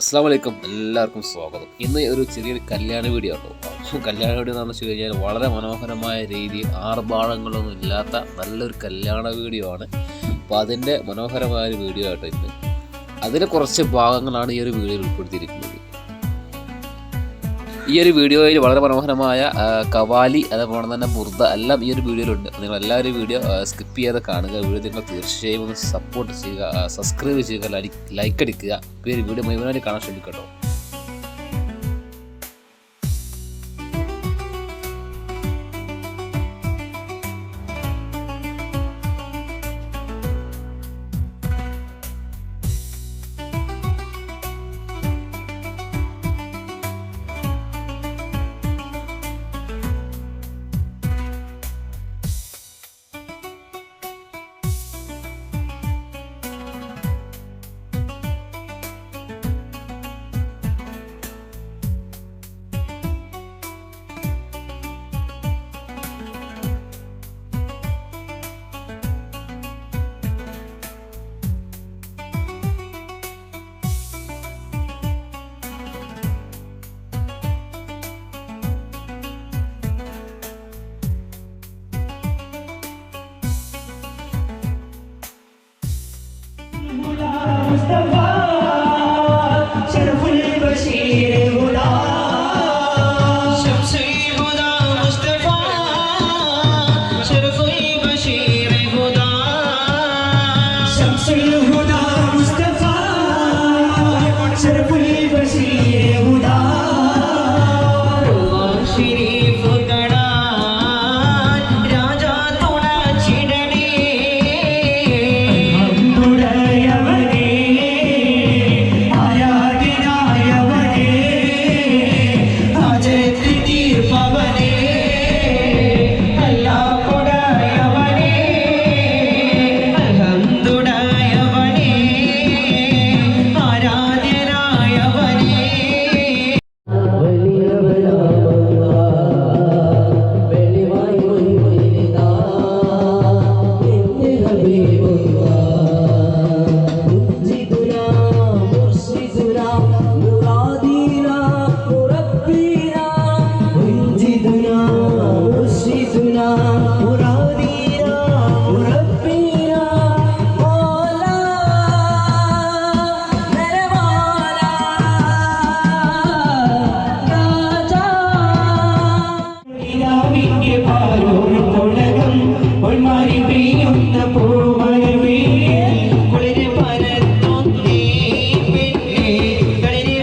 അസ്സാം എല്ലാവർക്കും സ്വാഗതം. ഇന്ന് ഒരു ചെറിയൊരു കല്യാണ വീഡിയോ ഉണ്ടോ കല്യാണ വീഡിയോ എന്ന് വെച്ച് കഴിഞ്ഞാൽ വളരെ മനോഹരമായ രീതിയിൽ ആർഭാടങ്ങളൊന്നും ഇല്ലാത്ത നല്ലൊരു കല്യാണ വീഡിയോ ആണ്. അപ്പോൾ അതിന്റെ മനോഹരമായ ഒരു വീഡിയോ ആയിട്ട് ഇന്ന്. അതിലെ കുറച്ച് ഭാഗങ്ങളാണ് ഈ ഒരു വീഡിയോയിൽ ഉൾപ്പെടുത്തിയിരിക്കുന്നത്. ഈ ഒരു വീഡിയോയിൽ വളരെ മനോഹരമായ കവാലി അതേപോലെ തന്നെ ബുർദ എല്ലാം ഈ ഒരു വീഡിയോയിലുണ്ട്. നിങ്ങൾ എല്ലാവരും വീഡിയോ സ്കിപ്പ് ചെയ്യാതെ കാണുക. വീഡിയോ നിങ്ങൾ തീർച്ചയായും ഒന്ന് സപ്പോർട്ട് ചെയ്യുക സബ്സ്ക്രൈബ് ചെയ്യുക ലൈക്ക് അടിക്കുക. ഈ ഒരു വീഡിയോ മുഴുവനായിട്ട് കാണാൻ ശ്രമിക്കട്ടോ. the പൊന്മാരി പെയ്യുന്ന പൂമഴവേ കുളിര് പരത്തുന്നേ പെണ്ണേ. കളിര്